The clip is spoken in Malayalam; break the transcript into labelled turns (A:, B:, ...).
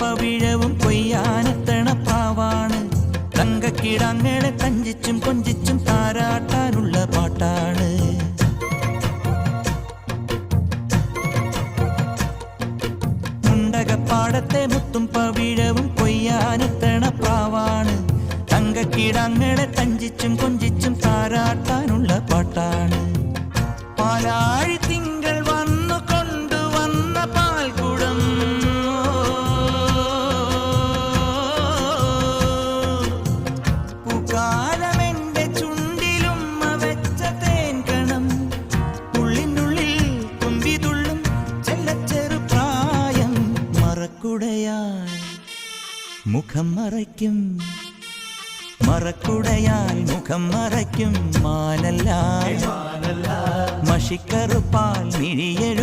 A: പവിഴവും കൊയ്യാനെത്തണ പാവാണ്. തങ്കക്കിടങ്ങളെ കഞ്ചിച്ചും കൊഞ്ചിച്ചും താരാട്ടാനുള്ള പാട്ടാണ്. മുണ്ടകപ്പാടത്തെ മുത്തും പവിഴവും കൊയ്യാനെത്തണ പ്രാവാണ് തങ്കക്കിടങ്ങളെ കഞ്ചിച്ചും കൊഞ്ചിച്ചും താരാട്ടാനുള്ള പാട്ടാണ്. മറക്കുടയായി. മുഖം മറയ്ക്കും. മറക്കുടയാൽ മുഖം മറയ്ക്കും. മാനല്ല മഷിക്കറുപ്പാൽ മീനല്ല